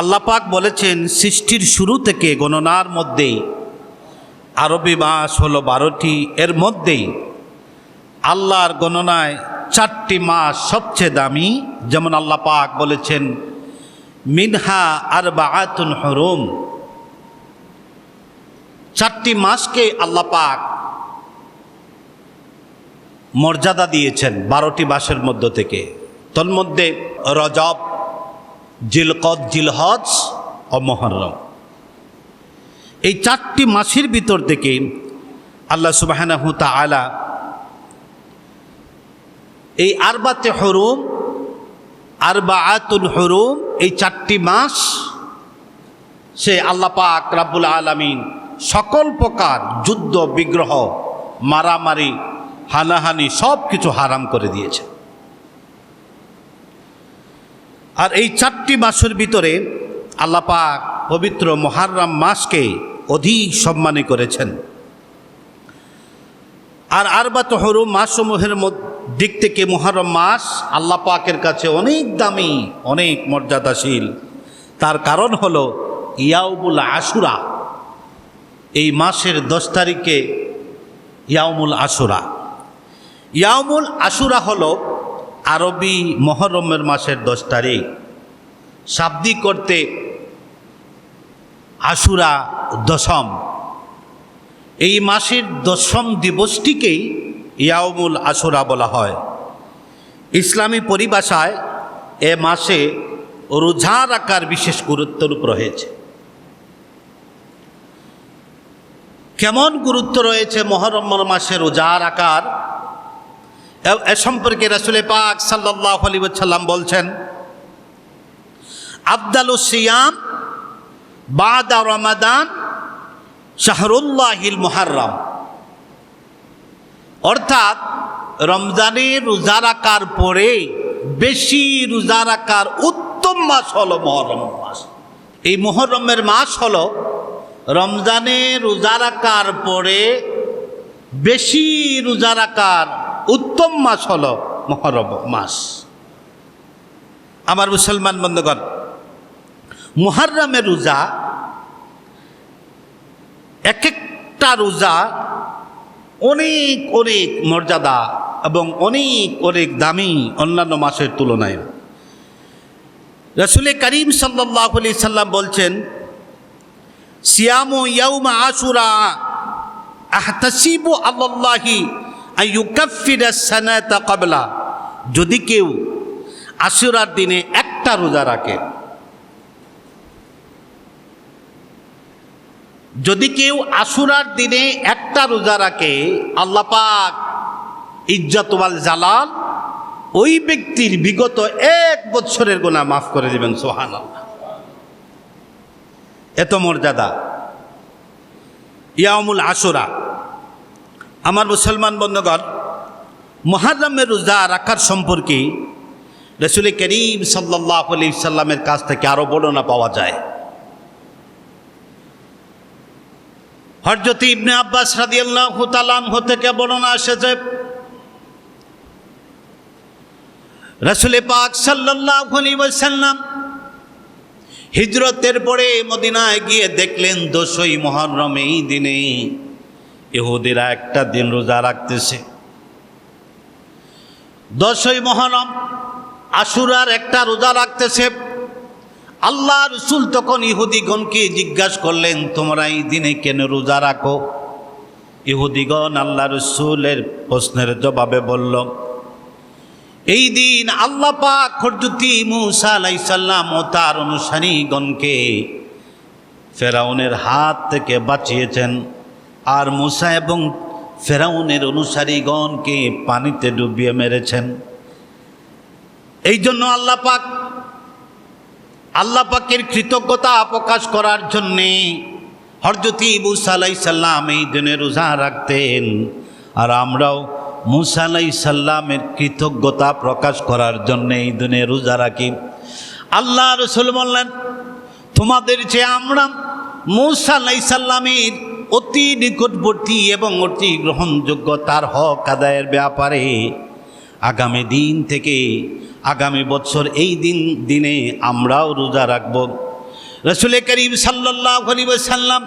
আল্লাপাক বলেছেন, সৃষ্টির শুরু থেকে গণনার মধ্যেই, আরবি মাস হলো বারোটি, এর মধ্যেই আল্লাহর গণনায় চারটি মাস সবচেয়ে দামি, যেমন আল্লাহ পাক বলেছেন, মিনহা আর বাআতুন হরম। চারটি মাসকে আল্লাহ পাক মর্যাদা দিয়েছেন বারোটি মাসের মধ্য থেকে। তন্মধ্যে রজব জিলকদ, জিলহজ ও মহরম। এই চারটি মাসের ভিতর থেকে আল্লাহ সুবাহানাহু তাআলা এই আরবাতে হরুম আরবা আতুল হরুম, এই চারটি মাস সে আল্লাহ পাক রাব্বুল আলামিন সকল প্রকার যুদ্ধ, বিগ্রহ, মারামারি, হানাহানি সব কিছু হারাম করে দিয়েছে আর এই চারটি মাসের ভিতরে আল্লাপাক পবিত্র মহারম মাসকে অধিক সম্মানী করেছেন। আর আরবাত হরুম মাসসমূহের দিক থেকে মহারম মাস আল্লাহ পাকের কাছে অনেক দামি, অনেক মর্যাদাশীল। তার কারণ হল ইয়াউমুল আশুরা। এই মাসের দশ তারিখে ইয়াউমুল আশুরা। ইয়াউমুল আশুরা হলো আরবি মহরমের মাসের দশ তারিখ। শাব্দিক করতে আশুরা দশম। এই মাসের দশম দিবসটিকেই ইয়াউমুল আশুরা বলা হয়। ইসলামী পরিভাষায় এ মাসে রোজা রাখার বিশেষ গুরুত্বরূপ রয়েছে। কেমন গুরুত্ব রয়েছে মহরম মাসে রোজা রাখার? এ- সম্পর্কে রাসুলে পাক সাল্লাহ সাল্লাম বলছেন আবদালু সিয়াম বাদা রমাদান শাহরুল্লাহিল মুহাররম। অর্থাৎ রমজানে রোজা রাখার পরে বেশি রোজা রাখার উত্তম মাস হলো মহরম মাস। এই মহরমের মাস হলো রমজানে রোজা রাখার পরে বেশি রোজা রাখার উত্তম মাস হলো মহরম মাস। আমার মুসলমান বন্ধুগণ মুহাররমের রোজা এক একটা রোজা অনেক অনেক মর্যাদা এবং অনেক অনেক দামি অন্যান্য মাসের তুলনায়। রসুল করিম সাল্লাহ আলি সাল্লাম বলছেন, সিয়ামু ইয়াউমা আশুরা, আহতাসিবু আল্লাহি কাবলা যদি কেউ আশুরার দিনে একটা রোজা রাখে, যদি কেউ আশুরার দিনে একটা রোজা রাখে আল্লাপাক ইজ্জতওয়াল জালাল ওই ব্যক্তির বিগত এক বছরের গোনা মাফ করে দেবেন সোহান এত মর্যাদা। ইয়ামুল আশুরা আমার মুসলমান বন্ধুগণ, মহারমের রোজা রাখার সম্পর্কে রসুল করিম সাল্লাহ আলি সাল্লামের কাছ থেকে আরও বর্ণনা পাওয়া যায়। হরজত ইবনে আব্বাস রাদিয়াল্লাহু তাআলা থেকে বর্ণনা এসেছে, রাসূল পাক সাল্লাল্লাহু আলাইহি ওয়াসাল্লাম হিজরতের পরে মদিনায় গিয়ে দেখলেন দোষই মহরম এই দিনে। ইহুদিরা একটা দিন রোজা রাখতেছে। দশই মহরম, আশুরার একটা রোজা রাখতেছে। আল্লাহ রসুল তখন ইহুদিগণকে জিজ্ঞাসা করলেন, তোমরা এই দিনে কেন রোজা রাখো? ইহুদিগণ আল্লাহ রসুলের প্রশ্নের জবাবে বলল, এই দিন আল্লাহ পাক খরজুতি মুসা আলাইসাল্লাম ও তার অনুসারীগণকে ফেরাউনের হাত থেকে বাঁচিয়েছেন। আর মুসা এবং ফেরাউনের অনুসারীগণকে পানিতে ডুবিয়ে মেরেছেন। এই জন্য আল্লাহ পাক, আল্লাহ পাকের কৃতজ্ঞতা প্রকাশ করার জন্যে হরজতি মুসা আলাই সাল্লাম এই দিনে রোজা রাখতেন। আর আমরাও মুসা আলাই সাল্লামের কৃতজ্ঞতা প্রকাশ করার জন্যে এই দিনে রোজা রাখি। আল্লাহ রসুল বললেন, তোমাদের যে আমরা মুসা আলাই সাল্লামের অতি নিকটবর্তী এবং অতি গ্রহণযোগ্য তার হক আদায়ের ব্যাপারে আগামী দিন থেকে আগামী বছর এই দিন, দিনে আমরাও রোজা রাখব। রসুল করিম সাল্লাহ সাল্লাম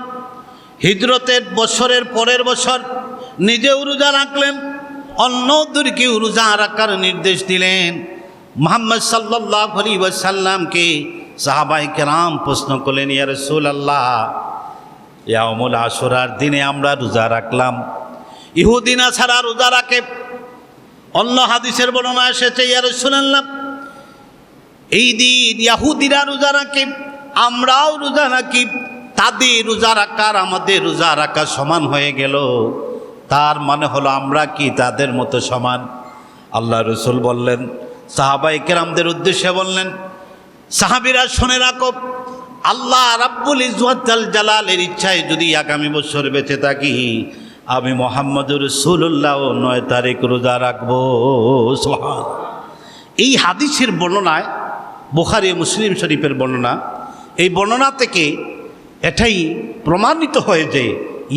হিজরতের বছরের পরের বছর নিজেও রোজা রাখলেন, অন্যদেরকেও রোজা রাখার নির্দেশ দিলেন। মোহাম্মদ সাল্লাহ আলী সাল্লামকে সাহাবাই কেরাম প্রশ্ন করলেন, ইয়া রসুল আল্লাহ ইয়ামুল আসরার দিনে আমরা রোজা রাখলাম। ইহুদিনা ছাড়া রোজা রাখে। অন্য হাদিসের বর্ণনা এসেছে, ইয়া রসুল আল্লাহ এই দিন ইয়াহুদিরা রোজা রাখে, আমরাও রোজা রাখি। তাদের রোজা রাখার, আমাদের রোজা রাখা সমান হয়ে গেল। তার মানে হলো আমরা কি তাদের মতো সমান? আল্লাহ রসুল বললেন সাহাবাই কেরামদের উদ্দেশ্যে বললেন, সাহাবিরা শুনে রাখো আল্লাহ রাব্বুল ইজওয়াতাল জালালের ইচ্ছায় যদি আগামী বছর বেঁচে থাকি, আমি মোহাম্মদুর রসুল্লাহ নয় তারিখ রোজা রাখব। এই হাদিসের বর্ণনায়, বুখারি মুসলিম শরীফের বর্ণনা, এই বর্ণনা থেকে এটাই প্রমাণিত হয়ে যে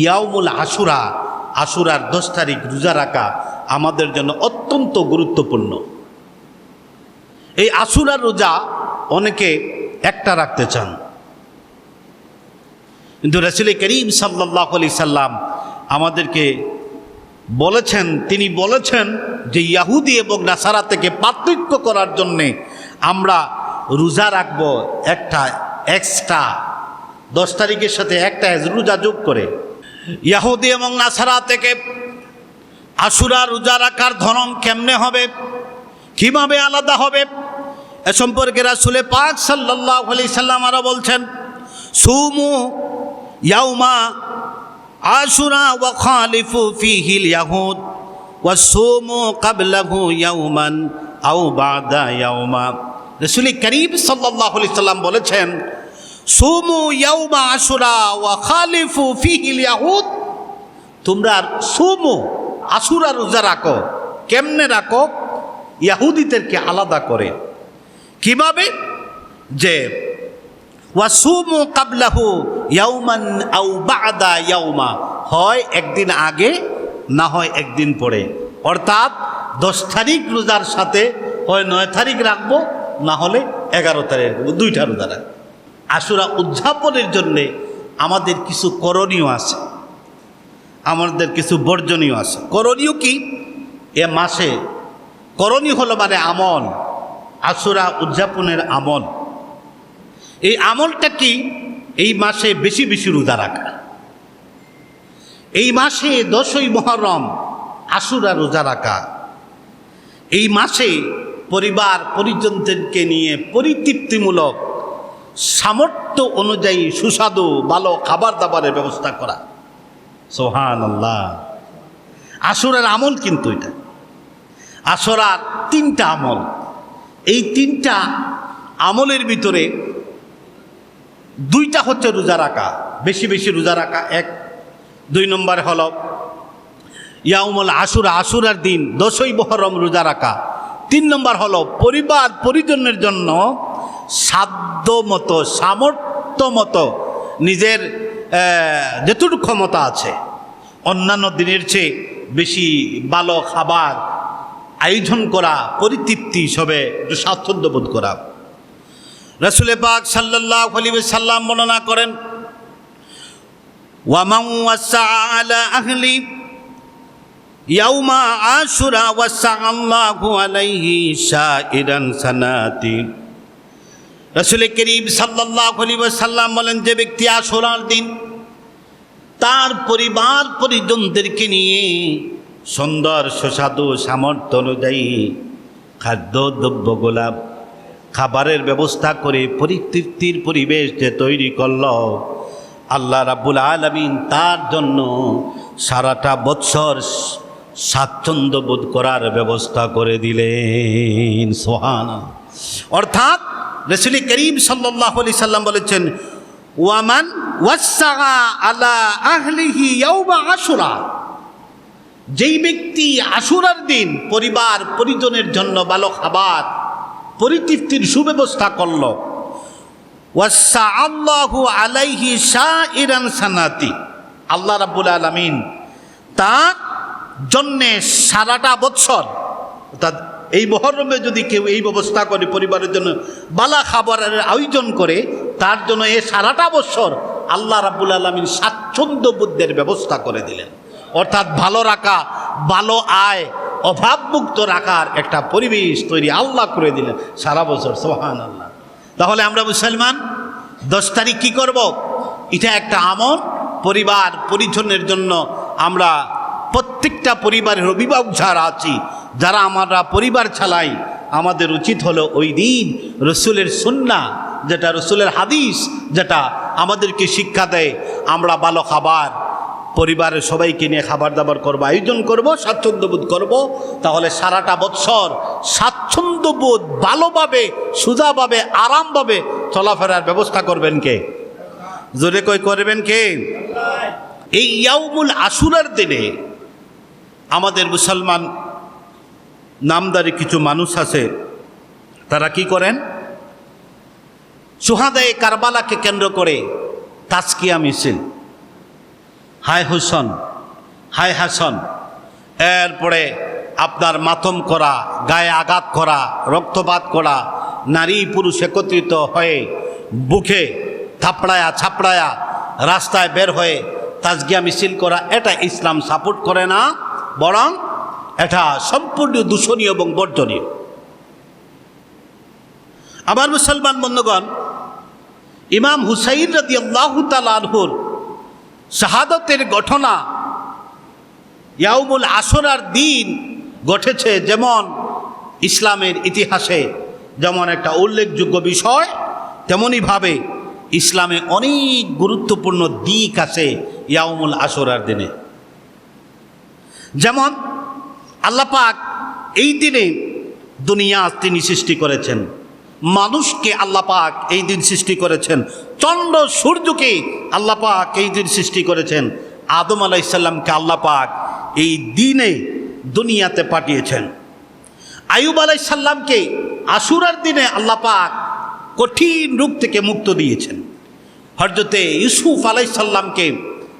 ইয়াউমুল আশুরা, আশুরার দশ তারিখ রোজা রাখা আমাদের জন্য অত্যন্ত গুরুত্বপূর্ণ। এই আশুরার রোজা অনেকে একটা রাখতে চান। কিন্তু রসুল করিম সাল্লাহ আলি সাল্লাম আমাদেরকে বলেছেন, তিনি বলেছেন যে ইয়াহুদি এবং নাসারা থেকে পার্থক্য করার জন্যে আমরা রোজা রাখব একটা এক্সট্রা দশ তারিখের সাথে একটা রোজা যোগ করে। ইয়াহুদি এবং নাসারা থেকে আশুরা রোজা রাখার ধরন কেমনে হবে? কীভাবে আলাদা হবে? এ সম্পর্কে রাসুলে পাক সাল্লাহ আলি সাল্লাম আরও বলছেন, সুমু ইয়াউমা আশুরা ওয়া খালিফু ফিহিল ইয়াহুদ ওয়া সুমু কাবলাহু ইয়াউমান আও বাদা ইয়াউমা। রসুল করিম সাল্লাহ সাল্লাম বলেছেন, সুমু ইয়াউমা আশুরা ওয়া খালিফু ফিহিল ইয়াহুদ, তোমরা সুমু আশুরা রোজা রাখো। কেমনে রাখো? ইয়াহুদিদেরকে আলাদা করে। কীভাবে? যে ওয়াসুমু কাবলাহু ইয়াউমান আউ বাদা ইয়াউমা। হয় একদিন আগে, না হয় একদিন পরে। অর্থাৎ দশ তারিখ রোজার সাথে হয় নয় তারিখ রাখব, না হলে এগারো তারিখ রাখব, দুইটা রোজা রাখব। আশুরা উদযাপনের জন্যে আমাদের কিছু করণীয় আছে। আমাদের কিছু বর্জনীয় আছে। করণীয় কি? এ মাসে, করণীয় হলো মানে আমল। আশুরা উদযাপনের আমল। এই আমলটা কি? এই মাসে বেশি বেশি রোজা রাখা। এই মাসে দশই মহরম আশুরা রোজা রাখা। এই মাসে পরিবার পরিজনদেরকে নিয়ে পরিতৃপ্তিমূলক সামর্থ্য অনুযায়ী সুস্বাদু ভালো খাবার দাবারের ব্যবস্থা করা। সোহান আল্লাহ আসরের আমল কিন্তু এটা। আসরার তিনটা আমল। এই তিনটা আমলের ভিতরে দুইটা হচ্ছে রোজা রাখা। বেশি বেশি রোজা রাখা, এক। দুই নম্বর হল, ইয়াউমল আশুরা, আশুরার দিন, দশই বহরম রোজা রাখা। তিন নম্বর হলো, পরিবার, পরিজনের জন্য সাধ্য মতো সামর্থ্য মতো নিজের যেটুকু ক্ষমতা আছে। অন্যান্য দিনের চেয়ে বেশি ভালো খাবার আয়োজন করা, পরিতৃপ্তি হিসেবে একটু স্বাচ্ছন্দ্য বোধ করা। রসুলে পাক সাল্লাহ আলী সাল্লাম বর্ণনা করেন আশুরা ওয়াসা সাল্লাম বলেন, যে ব্যক্তি আশুরার দিন তার পরিবার পরিজনদেরকে নিয়ে সুন্দর সুস্বাদু সামর্থ্য অনুযায়ী খাদ্য দ্রব্য গোলাপ খাবারের ব্যবস্থা করে পরিতৃপ্তির পরিবেশ যে তৈরি করল। আল্লাহ রাব্বুল আলমিন তার জন্য সারাটা বৎসর স্বাচ্ছন্দ্য বোধ করার ব্যবস্থা করে দিলেন। সোহান অর্থাৎ রসুলি করিম সাল্লাহ আলি সাল্লাম বলেছেন, ওয়ামান ওয়াসা আলা আশুরা। যেই ব্যক্তি আশুরার দিন পরিবার পরিজনের জন্য ভালো খাবার পরিতৃপ্তির সুব্যবস্থা করল। ওয়াসা আল্লাহু আলাইহি শাহ ইরান সানাতি। আল্লাহ রাবুল আলমিন তার জন্যে সারাটা বৎসর, অর্থাৎ এই মহরমে যদি কেউ এই ব্যবস্থা করে পরিবারের জন্য বালা খাবারের আয়োজন করে, তার জন্য এ সারাটা বৎসর আল্লাহ রাবুল আলমিন স্বাচ্ছন্দ্য বুদ্ধের ব্যবস্থা করে দিলেন। অর্থাৎ ভালো রাখা, ভালো আয়, অভাবমুক্ত রাখার একটা পরিবেশ তৈরি আল্লাহ করে দিলেন সারা বছর সোহান আল্লাহ তাহলে আমরা মুসলমান, দশ তারিখ কী করব? এটা একটা আমল, পরিবার পরিজনের জন্য আমরা প্রত্যেকটা পরিবারের অভিভাবক যারা আছি, যারা আমরা পরিবার চালাই আমাদের উচিত হলো ওই দিন রসুলের সুন্না যেটা রসুলের হাদিস, যেটা আমাদেরকে শিক্ষা দেয়, আমরা ভালো খাবার পরিবারের সবাইকে নিয়ে খাবার দাবার করব, আয়োজন করব, স্বাচ্ছন্দ্যবোধ করব, তাহলে সারাটা বৎসর স্বাচ্ছন্দ্যবোধ, ভালোভাবে, সুজাভাবে, আরামভাবে চলাফেরার ব্যবস্থা করবেন কে? জোরে কই করবেন কে? এই ইয়াউমুল আশুরার দিনে আমাদের মুসলমান নামদারি কিছু মানুষ আছে, তারা কি করেন? সুহাদায়ে কারবালাকে কেন্দ্র করে তাস্কিয়া মিছিল। হায় হুসন হায় হাসন। এরপরে আপনার মাতম করা, গায়ে আঘাত করা, রক্তপাত করা, নারী পুরুষ একত্রিত হয়ে বুকে থাপড়ায়া, ছাপড়ায়া রাস্তায় বের হয়ে তাজগিয়া মিছিল করা, এটা ইসলাম সাপোর্ট করে না, বরং এটা সম্পূর্ণ দূষণীয় এবং বর্জনীয়। আমার মুসলমান বন্ধুগণ, ইমাম হুসাইন রাদি আল্লাহ তালাহুর শাহাদতের ঘটনা, ইয়াউমুল আসরার দিন ঘটেছে যেমন ইসলামের ইতিহাসে, যেমন একটা উল্লেখযোগ্য বিষয় তেমনইভাবে ইসলামে অনেক গুরুত্বপূর্ণ দিক আছে ইয়াউমুল আসরার দিনে। যেমন আল্লাপাক এই দিনে দুনিয়া তিনি সৃষ্টি করেছেন। মানুষকে আল্লাপাক এই দিন সৃষ্টি করেছেন। চন্দ্র সূর্যকে আল্লাপাক এই দিন সৃষ্টি করেছেন। আদম আলাইসাল্লামকে আল্লাপাক এই দিনে দুনিয়াতে পাঠিয়েছেন। আয়ুব আলাইসাল্লামকে আশুরার দিনে আল্লাপাক কঠিন রূপ থেকে মুক্ত দিয়েছেন। হরজতে ইউসুফ আলাইসাল্লামকে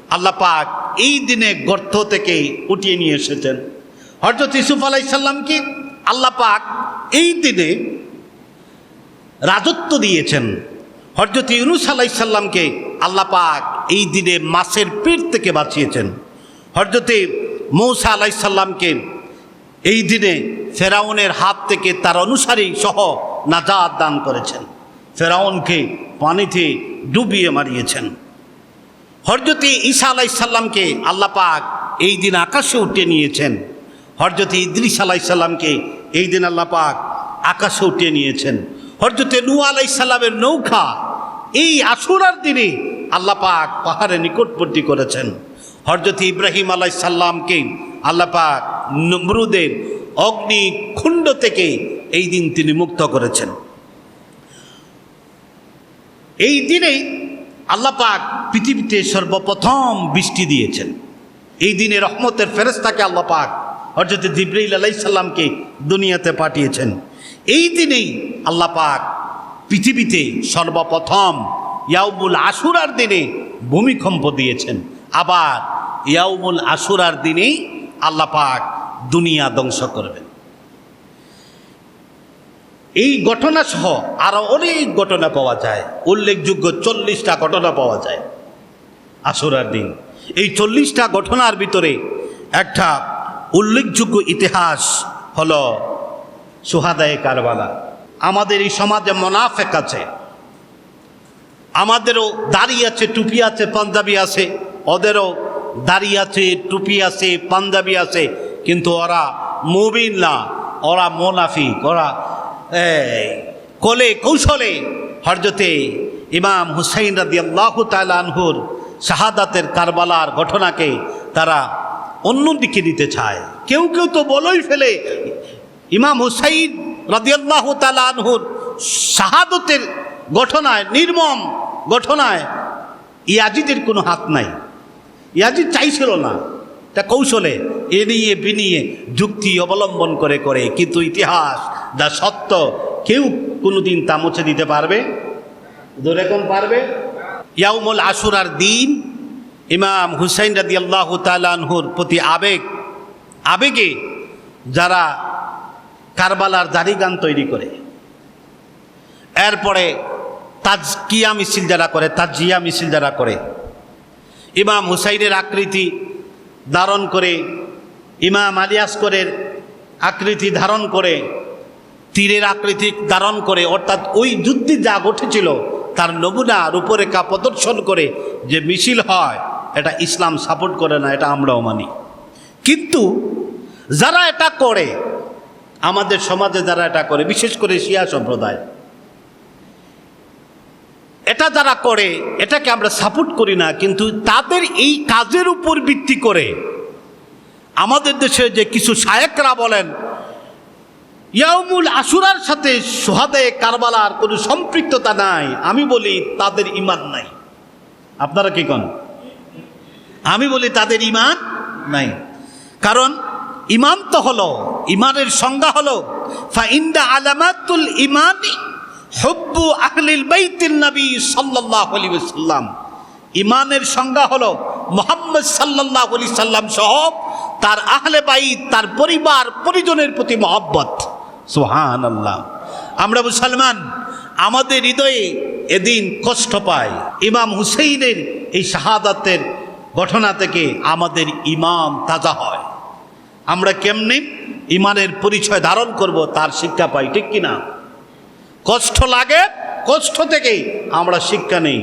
আল্লাপাক এই দিনে গর্ত থেকে উঠিয়ে নিয়ে এসেছেন। হরজত ইউসুফ আলাইসাল্লামকে আল্লাপাক এই দিনে রাজত্ব দিয়েছেন। হরজত ইউনুস আলাইসাল্লামকে আল্লাপাক এই দিনে মাসের পেট থেকে বাঁচিয়েছেন। হরজতে মৌসা আলাইসাল্লামকে এই দিনে ফেরাউনের হাত থেকে তার অনুসারী সহ নাজাদ দান করেছেন। ফেরাউনকে পানিতে ডুবিয়ে মারিয়েছেন। হরজতে ঈসা আলাইসাল্লামকে আল্লাপাক এই দিন আকাশে উঠে নিয়েছেন। হরজতে ইদ্রিস আলাইসাল্লামকে এই দিন আল্লাপাক আকাশে উঠে নিয়েছেন। হরজতে নু আলাইসাল্লামের নৌকা এই আশুরার দিনে আল্লাপাক পাহাড়ে নিকটবর্তী করেছেন। হরজত ইব্রাহিম আলাইসাল্লামকে আল্লাপাক নমরুদের অগ্নি খুণ্ড থেকে এই দিন তিনি মুক্ত করেছেন। এই দিনে আল্লাপাক পৃথিবীতে সর্বপ্রথম বৃষ্টি দিয়েছেন। এই দিনে রহমতের ফেরেস্তাকে আল্লাপাক হরজত জিব্রাইল আলাইসাল্লামকে দুনিয়াতে পাঠিয়েছেন। এই দিনেই আল্লাপাক পৃথিবীতে সর্বপ্রথম ইয়াউমুল আশুরার দিনে ভূমিকম্প দিয়েছেন। আবার ইয়াউমুল আশুরার দিনেই আল্লাপাক দুনিয়া ধ্বংস করবেন। এই ঘটনা সহ আরও অনেক ঘটনা পাওয়া যায়। উল্লেখযোগ্য চল্লিশটা ঘটনা পাওয়া যায় আশুরার দিন। এই চল্লিশটা ঘটনার ভিতরে একটা উল্লেখযোগ্য ইতিহাস হলো সুহাদায়ে কারবালা। আমাদের এই সমাজে মোনাফেক আছে। আমাদেরও দাড়ি আছে, টুপি আছে, পাঞ্জাবি আছে। ওদেরও দাড়ি আছে, টুপি আছে, পাঞ্জাবি আছে। কিন্তু ওরা মুবিন না, ওরা মোনাফিক। ওরা কোলে কৌশলে। হরজতে ইমাম হুসাইন রাদি আল্লাহ তালানহুর শাহাদাতের কারবালার ঘটনাকে তারা অন্যদিকে নিতে চায়। কেউ কেউ তো বলেই ফেলে ইমাম হুসাইন রাদিয়াল্লাহ তালানহুর শাহাদতের ঘটনায় নির্মম ঘটনায় ইয়াজিদের কোনো হাত নাই। ইয়াজিদ চাইছিল না। তা কৌশলে এ নিয়ে বিনিয়ে যুক্তি অবলম্বন করে করে। কিন্তু ইতিহাস, যা সত্য, কেউ কোনোদিন তা মুছে দিতে পারবে? ধরে কোন পারবে? ইয়াউমুল আশুরার দিন ইমাম হুসাইন রাদি আল্লাহ তালানহুর প্রতি আবেগ, আবেগে যারা কারবালার জারি গান তৈরি করে। এরপরে তাজকিয়া মিছিল যারা করে তাজিয়া মিছিল যারা করে, ইমাম হুসাইনের আকৃতি ধারণ করে, ইমাম আলিয়াসকরের আকৃতি ধারণ করে, তীরের আকৃতি ধারণ করে, অর্থাৎ ওই যুদ্ধে যা ঘটেছিল, তার নমুনা রূপরেখা প্রদর্শন করে যে মিছিল হয়, এটা ইসলাম সাপোর্ট করে না, এটা আমরাও মানি। কিন্তু যারা এটা করে আমাদের সমাজে যারা এটা করে, বিশেষ করে শিয়া সম্প্রদায়, এটা যারা করে, এটাকে আমরা সাপোর্ট করি না, কিন্তু তাদের এই কাজের উপর ভিত্তি করে আমাদের দেশে যে কিছু শায়েকরা বলেন ইয়ামুল আসুরার সাথে সোহাদে কারবালার কোনো সম্পৃক্ততা নাই, আমি বলি তাদের ইমান নাই। আপনারা কি কন? আমি বলি তাদের ইমান নাই। কারণ ইমান তো হলো, ইমানের সংজ্ঞা হলো, ফাইন্দা আলামাতুল ইমানি হব্বু আহলিল বাইতিন নবী সাল্লাল্লাহু আলাইহি ওয়াসাল্লাম। ইমানের সংজ্ঞা হলো, মোহাম্মদ সাল্লাল্লাহু আলাইহি সাল্লাম সহ তার আহলে বাইত, তার পরিবার, পরিজনের প্রতি মহব্বত। সুহান আল্লাহ আমরা মুসলমান, আমাদের হৃদয়ে এদিন কষ্ট পায়। ইমাম হুসেইনের এই শাহাদাতের ঘটনা থেকে আমাদের ইমাম তাজা হয়। আমরা কেমনি ইমানের পরিচয় ধারণ করব, তার শিক্ষা পাই, ঠিক কিনা? কষ্ট লাগে, কষ্ট থেকেই আমরা শিক্ষা নেই।